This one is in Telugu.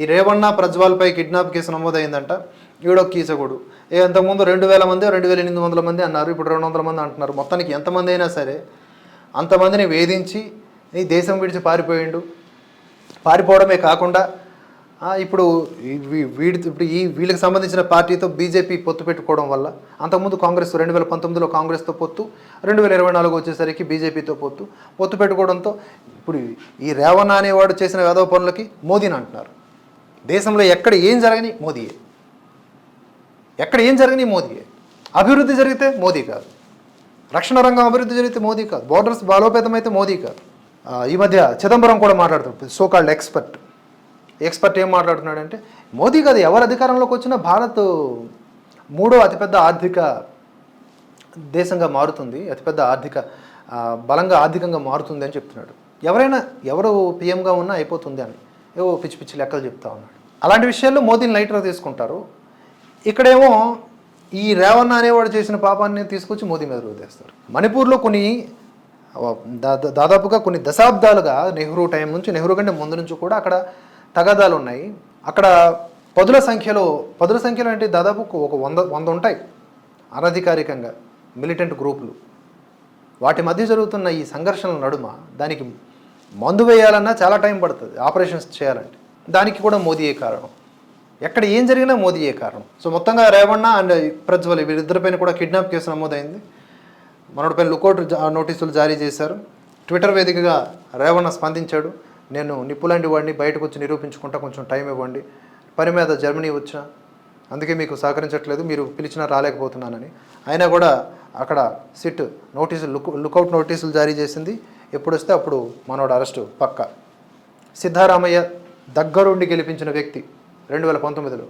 ఈ రేవణ్ణ ప్రజ్వాల్పై కిడ్నాప్ కేసు నమోదైందంట. ఈడో కీసకుడు ఏ అంతకుముందు రెండు వేల మంది రెండు వేల ఎనిమిది వందల మంది అన్నారు. ఇప్పుడు రెండు వందల మంది అంటున్నారు. మొత్తానికి ఎంతమంది అయినా సరే అంతమందిని వేధించి ఈ దేశం విడిచి పారిపోయిండు. పారిపోవడమే కాకుండా ఇప్పుడు వీ- వీడి ఇప్పుడు ఈ వీళ్ళకి సంబంధించిన పార్టీతో బీజేపీ పొత్తు పెట్టుకోవడం వల్ల అంతకుముందు కాంగ్రెస్ రెండు వేల పంతొమ్మిదిలో కాంగ్రెస్తో పొత్తు రెండు వేల ఇరవై నాలుగు వచ్చేసరికి బీజేపీతో పొత్తు. పొత్తు పెట్టుకోవడంతో ఇప్పుడు ఈ రేవణ అనేవాడు చేసిన వేదవ పనులకి మోదీని అంటున్నారు. దేశంలో ఎక్కడ ఏం జరగని మోదీయే. ఎక్కడ ఏం జరగని మోదీయే. అభివృద్ధి జరిగితే మోదీ కాదు. రక్షణ రంగం అభివృద్ధి జరిగితే మోదీ కాదు. బోర్డర్స్ బలోపేతం అయితే మోదీ కాదు. ఈ మధ్య చిదంబరం కూడా మాట్లాడుతున్నాడు సోకాల్డ్ ఎక్స్పర్ట్ ఎక్స్పర్ట్ ఏం మాట్లాడుతున్నాడంటే మోదీ కాదు ఎవరు అధికారంలోకి వచ్చినా భారత్ మూడో అతిపెద్ద ఆర్థిక దేశంగా మారుతుంది. అతిపెద్ద ఆర్థిక బలంగా ఆర్థికంగా మారుతుంది అని చెప్తున్నాడు. ఎవరైనా ఎవరు పీఎంగా ఉన్నా అయిపోతుంది అని. ఏవో పిచ్చి పిచ్చి లెక్కలు చెప్తా ఉన్నాడు. అలాంటి విషయాల్లో మోదీని లైట్గా తీసుకుంటారు. ఇక్కడేమో ఈ రేవణ్ అనేవాడు చేసిన పాపాన్ని తీసుకొచ్చి మోదీ మీద రుద్దేస్తారు. మణిపూర్లో కొన్ని దాదాపుగా కొన్ని దశాబ్దాలుగా నెహ్రూ టైం నుంచి నెహ్రూ కంటే ముందు నుంచి కూడా అక్కడ తగాదాలు ఉన్నాయి. అక్కడ పదుల సంఖ్యలో పదుల సంఖ్యలో అంటే దాదాపు ఒక వంద వంద ఉంటాయి అనధికారికంగా మిలిటెంట్ గ్రూపులు. వాటి మధ్య జరుగుతున్న ఈ సంఘర్షణల నడుమ దానికి మందు వేయాలన్నా చాలా టైం పడుతుంది ఆపరేషన్స్ చేయాలంటే. దానికి కూడా మోదీయే కారణం? ఎక్కడ ఏం జరిగినా మోదీయే కారణం? సో మొత్తంగా రేవಣ್ణ అండ్ ప్రజ్వల్ వీరిద్దరిపైన కూడా కిడ్నాప్ కేసు నమోదైంది. మనోడిపైన లుకౌట్ జా- నోటీసులు జారీ చేశారు. ట్విట్టర్ వేదికగా రేవణ స్పందించాడు. నేను నిప్పులాంటి వాడిని బయటకు వచ్చి నిరూపించుకుంటా కొంచెం టైం ఇవ్వండి. పని మీద జర్మనీ వచ్చిన అందుకే మీకు సహకరించట్లేదు మీరు పిలిచినా రాలేకపోతున్నానని. అయినా కూడా అక్కడ సిట్ నోటీసులు లుక్ లుకౌట్ నోటీసులు జారీ చేసింది. ఎప్పుడు వస్తే అప్పుడు మనోడు అరెస్టు పక్క. సిద్ధారామయ్య దగ్గరుండి గెలిపించిన వ్యక్తి రెండు వేల పంతొమ్మిదిలో.